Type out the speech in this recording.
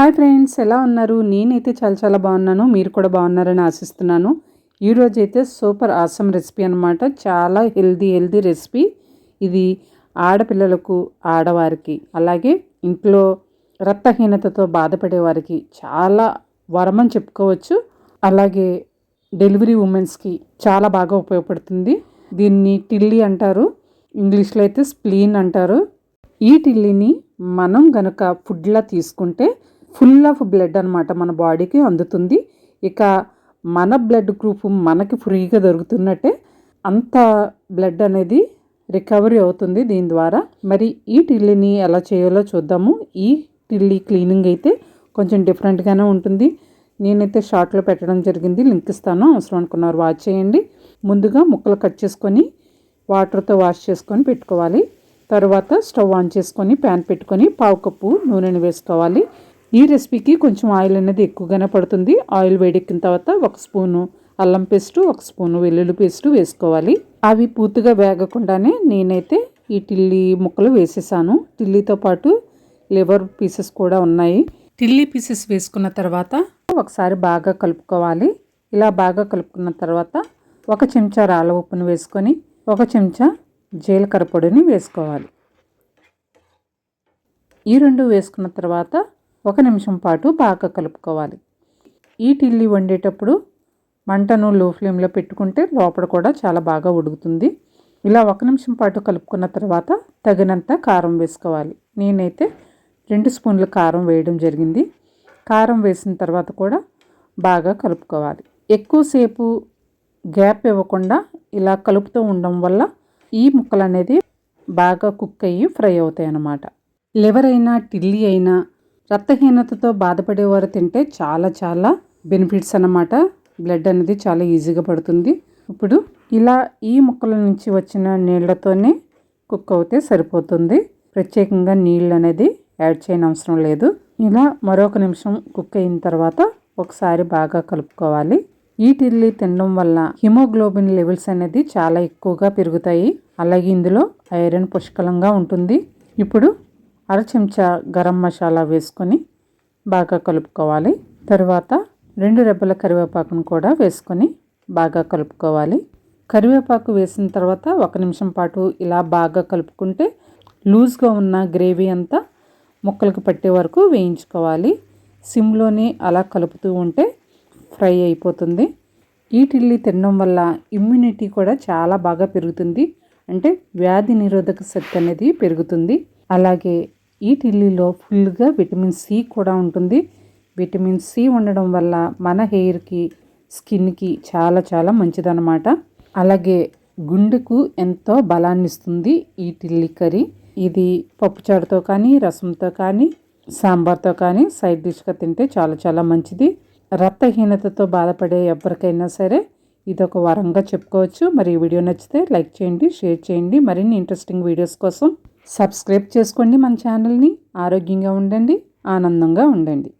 Hi friends ఎలా ఉన్నారు? నేనైతే చాలా చాలా బాగున్నాను. మీరు కూడా బాగున్నారని ఆశిస్తున్నాను. ఈరోజు అయితే సూపర్ ఆసమ్ రెసిపీ అనమాట చాలా హెల్దీ హెల్దీ రెసిపీ. ఇది ఆడపిల్లలకు ఆడవారికి అలాగే ఇంట్లో రక్తహీనతతో బాధపడే వారికి చాలా వరమని చెప్పుకోవచ్చు. అలాగే డెలివరీ ఉమెన్స్కి చాలా బాగా ఉపయోగపడుతుంది. దీన్ని టిల్లీ అంటారు. ఇంగ్లీష్లో అయితే స్ప్లీన్ అంటారు. ఈ టిల్లీని మనం గనక ఫుడ్లా తీసుకుంటే ఫుల్ ఆఫ్ బ్లడ్ అనమాట మన బాడీకి అందుతుంది. ఇక మన బ్లడ్ గ్రూప్ మనకి ఫ్రీగా దొరుకుతున్నట్టే అంత బ్లడ్ అనేది రికవరీ అవుతుంది దీని ద్వారా. మరి ఈ టిల్లీని ఎలా చేయాలో చూద్దాము. ఈ టిల్లీ క్లీనింగ్ అయితే కొంచెం డిఫరెంట్గానే ఉంటుంది. నేనైతే షార్ట్లో పెట్టడం జరిగింది. లింక్ ఇస్తాను. అవసరం అనుకున్నారు వాచ్ చేయండి. ముందుగా ముక్కలు కట్ చేసుకొని వాటర్తో వాష్ చేసుకొని పెట్టుకోవాలి. తర్వాత స్టవ్ ఆన్ చేసుకొని ప్యాన్ పెట్టుకొని పావు కప్పు నూనెను వేసుకోవాలి. ఈ రెసిపీకి కొంచెం ఆయిల్ అనేది ఎక్కువగానే పడుతుంది. ఆయిల్ వేడెక్కిన తర్వాత ఒక స్పూను అల్లం పేస్ట్ ఒక స్పూను వెల్లుల్లి పేస్టు వేసుకోవాలి. అవి పూర్తిగా వేగకుండానే నేనైతే ఈ టిల్లీ ముక్కలు వేసేసాను. టిల్లీతో పాటు లివర్ పీసెస్ కూడా ఉన్నాయి. టిల్లీ పీసెస్ వేసుకున్న తర్వాత ఒకసారి బాగా కలుపుకోవాలి. ఇలా బాగా కలుపుకున్న తర్వాత ఒక చెంచా రాళ్ళ ఉప్పును వేసుకొని ఒక చెంచా జీలకర్ర పొడిని వేసుకోవాలి. ఈ రెండు వేసుకున్న తర్వాత ఒక నిమిషం పాటు బాగా కలుపుకోవాలి. ఈ టిల్లీ వండేటప్పుడు మంటను లో ఫ్లేమ్లో పెట్టుకుంటే లోపల కూడా చాలా బాగా ఉడుకుతుంది. ఇలా ఒక నిమిషం పాటు కలుపుకున్న తర్వాత తగినంత కారం వేసుకోవాలి. నేనైతే రెండు స్పూన్ల కారం వేయడం జరిగింది. కారం వేసిన తర్వాత కూడా బాగా కలుపుకోవాలి. ఎక్కువసేపు గ్యాప్ ఇవ్వకుండా ఇలా కలుపుతూ ఉండడం వల్ల ఈ ముక్కలు అనేది బాగా కుక్ అయ్యి ఫ్రై అవుతాయి అన్నమాట లివర్ అయినా టిల్లీ అయినా రక్తహీనతతో బాధపడేవారు తింటే చాలా చాలా బెనిఫిట్స్ అన్నమాట. బ్లడ్ అనేది చాలా ఈజీగా పడుతుంది. ఇప్పుడు ఇలా ఈ ముక్కల నుంచి వచ్చిన నీళ్ళతోనే కుక్ అవుతే సరిపోతుంది. ప్రత్యేకంగా నీళ్ళు అనేది యాడ్ చేయని అవసరం లేదు. ఇలా మరొక నిమిషం కుక్ అయిన తర్వాత ఒకసారి బాగా కలుపుకోవాలి. ఈ టిల్లీ తినడం వల్ల హిమోగ్లోబిన్ లెవెల్స్ అనేది చాలా ఎక్కువగా పెరుగుతాయి. అలాగే ఇందులో ఐరన్ పుష్కలంగా ఉంటుంది. ఇప్పుడు అర చెంచా గరం మసాలా వేసుకొని బాగా కలుపుకోవాలి. తర్వాత రెండు రెబ్బల కరివేపాకును కూడా వేసుకొని బాగా కలుపుకోవాలి. కరివేపాకు వేసిన తర్వాత ఒక నిమిషం పాటు ఇలా బాగా కలుపుకుంటే లూజ్గా ఉన్న గ్రేవీ అంతా ముక్కలకు పట్టే వరకు వేయించుకోవాలి. సిమ్లోనే అలా కలుపుతూ ఉంటే ఫ్రై అయిపోతుంది. ఈ టిల్లీ తినడం వల్ల ఇమ్యూనిటీ కూడా చాలా బాగా పెరుగుతుంది. అంటే వ్యాధి నిరోధక శక్తి అనేది పెరుగుతుంది. అలాగే ఈ టిల్లీలో ఫుల్గా విటమిన్ సి కూడా ఉంటుంది. విటమిన్ సి ఉండడం వల్ల మన హెయిర్కి స్కిన్కి చాలా చాలా మంచిదన్నమాట. అలాగే గుండెకు ఎంతో బలాన్ని ఇస్తుంది ఈ టిల్లీ కర్రీ. ఇది పప్పుచారుతో కానీ రసంతో కానీ సాంబార్తో కానీ సైడ్ డిష్గా తింటే చాలా చాలా మంచిది. రక్తహీనతతో బాధపడే ఎవరికైనా సరే ఇది ఒక వరంగా చెప్పుకోవచ్చు. మరి ఈ వీడియో నచ్చితే లైక్ చేయండి షేర్ చేయండి. మరిన్ని ఇంట్రెస్టింగ్ వీడియోస్ కోసం సబ్స్క్రైబ్ చేసుకోండి మన ఛానల్ని. ఆరోగ్యంగా ఉండండి. ఆనందంగా ఉండండి.